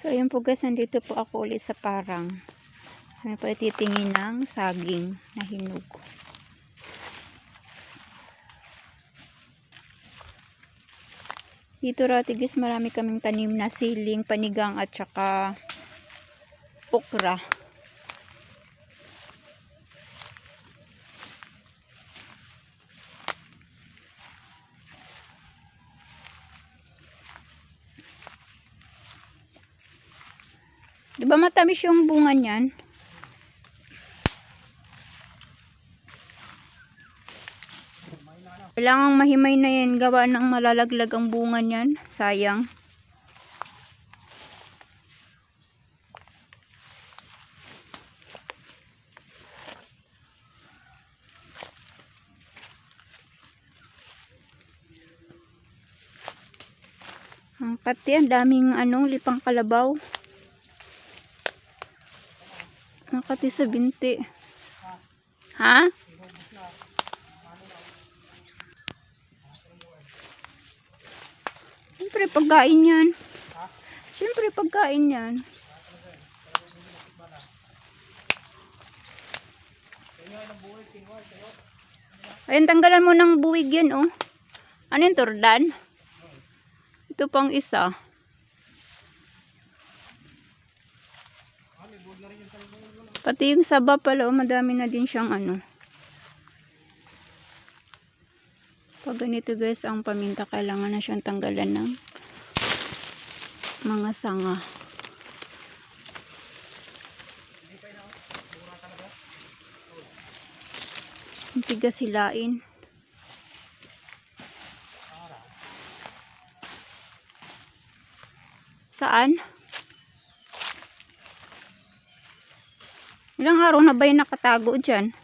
So, ayun po guys, nandito po ako ulit sa parang. May po titingin ng saging na hinog. Dito rati guys, marami kaming tanim na siling, panigang at saka okra. Di ba matamis yung bunga niyan? Kailangang mahimay na yan. Gawa ng malalaglag ang bunga niyan. Sayang. Ang pati, ang daming anong lipang kalabaw. Nakati sa binti. Ha? Siyempre pagkain yan. Siyempre pagkain yan. Ayun, tanggalan mo ng buwig yan, oh. Ano yung turdan? Ito pang isa. Pati yung saba pala, oh, madami na din siyang ano. Pag ganito guys, ang paminta, kailangan na siyang tanggalan ng mga sanga. Ang tigas hilain. Saan? Ilang araw na ba yung nakatago dyan?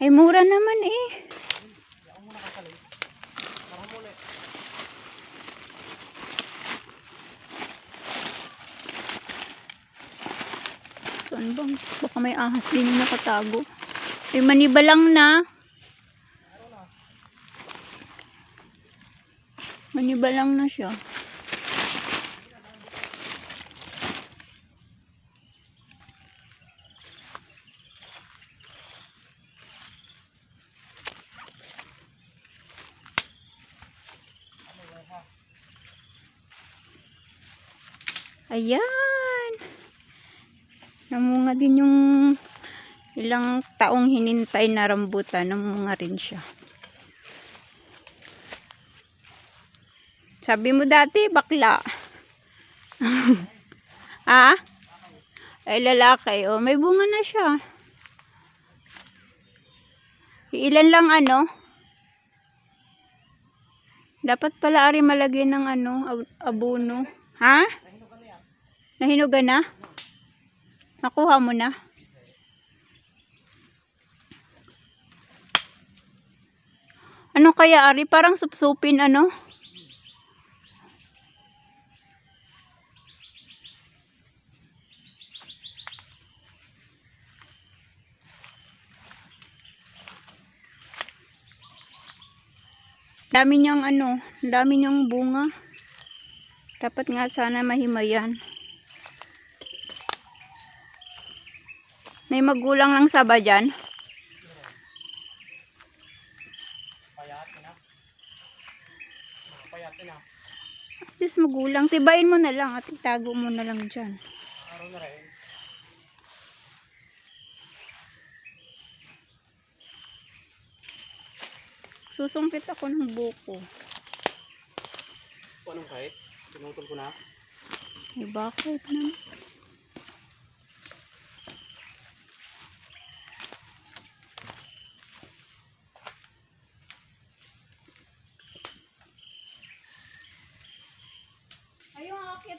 Ay, mura naman eh. Saan bang? Baka may ahas din yung nakatago. Ay, maniba lang na. Maniba lang na siya. Ayan. Namunga din yung ilang taong hinintay na rambutan. Namunga rin siya. Sabi mo dati, bakla. ah? Ay, lalaki. Oh, may bunga na siya. Ilan lang ano? Dapat pala ari malagyan ng ano, ab- abono. Ha? Nahinugan na? Nakuha mo na? Ano kaya Ari? Parang supsupin ano? Dami niyang ano, dami niyang bunga. Dapat nga sana mahimayan. May magulang lang saba dyan. At least magulang. Tibayin mo na lang at itago mo na lang dyan. Susungkit ako ng buko. Anong kahit, pinutol ko na. Eh, bakit naman?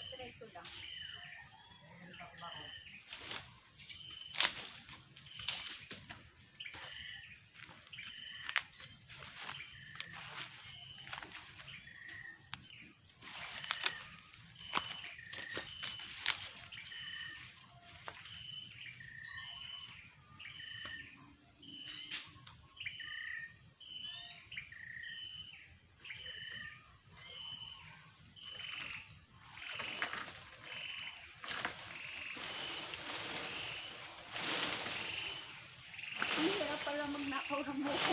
akitin ko. Magulang Ang hirap pala magnakaw ng buko.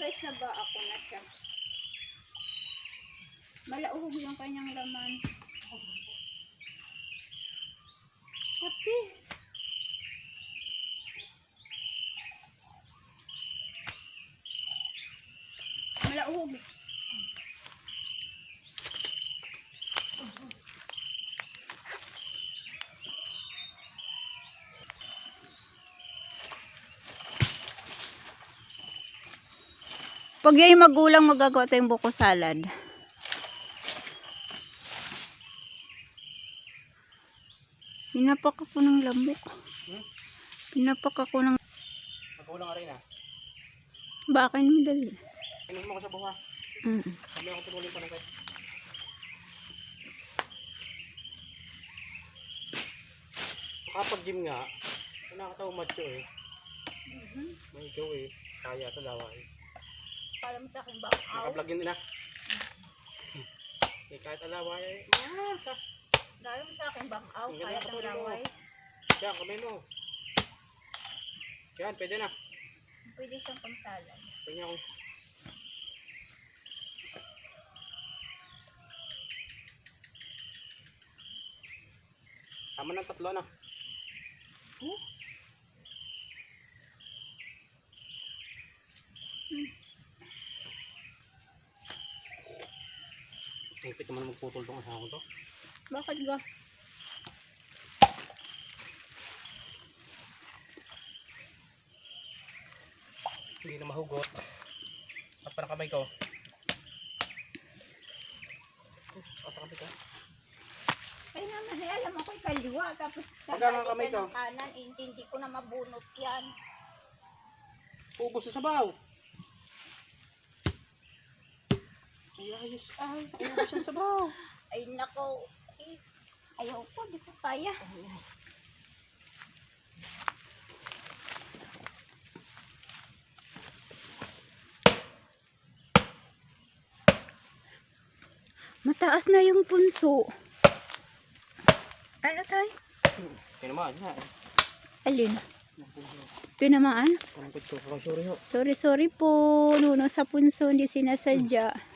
guys na ba ako na siya? Malauhog yung kanyang laman. Happy. Malauhog. Pag yung magulang magagawa tayong buko salad. Pinapak ako ng lamok. Hmm? Pinapak ako ng... Magulang ka rin ah. Bakin mo dali. Inom mo ko sa buha. Mm. Sabi ako tumulong pa na kayo. Kapag gym nga, nakakatawa macho eh. May ikaw eh. Kaya sa lawa eh. Para mo sa akin bakaw. Naka-vlog yun nila. Eh, kahit alawa eh. Ah, sa. Dahil mo sa akin bakaw. Ang Kaya ganda sa ka tuloy mo. laway. Yan, kamay mo. Yan, pwede na. Pwede siyang pang salad. Pwede ako. Tama ng tatlo na. Oh. Magputol tong asawa ko to. Bakit ga? Hindi na mahugot. At parang kamay ko. At kamay ko. Ay naman, ay alam ako kaliwa. Tapos Magkano kamay ka ko? kanan. eh, Hindi ko na mabunot yan. Ubus sa sabaw. Ay, ayos. Ay, ay, ubus sa sabaw. Ay nako. Ay, ayaw ko, di ko kaya. Mataas na yung punso. Ano tayo? Kaya naman, ha. Alin? Tinamaan? Sorry. Sorry, sorry po. Nuno sa punso, hindi sinasadya.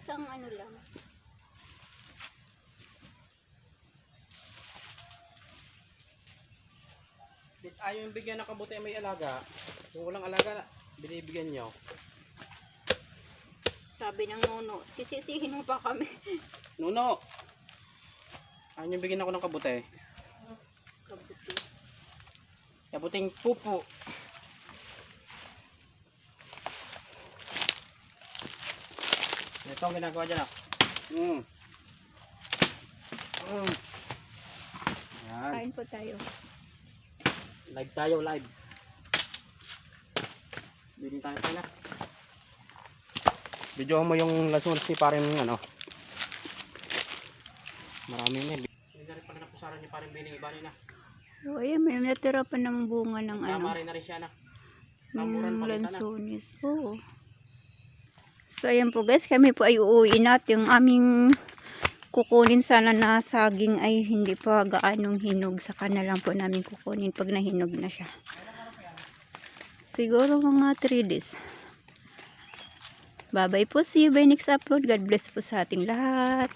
Mataas ang ano lang. Ayaw yung bigyan ng kabuti may alaga. Kung walang alaga, binibigyan nyo. Sabi ng nuno, sisisihin mo pa kami. nuno! Ayaw yung bigyan ako ng kabuti. Kabuti. Kabuting pupo. Ito ang ginagawa dyan ah. Mm. Mm. Yan. Kain po tayo. Live tayo, live. Bilhin tayo sila. Video mo yung lason si parin ano. Marami na. Hindi rin pala napusaran ni parin bining iba na. So, ayan, may natira pa ng bunga ng ano. Tama rin na rin siya na. Ng palitan na. So, ayan po guys, kami po ay uuwi natin. Yung aming kukunin sana na saging ay hindi pa gaanong hinog. Saka na lang po namin kukunin pag nahinog na siya. Siguro mga 3 days. Bye-bye po. See you by next upload. God bless po sa ating lahat.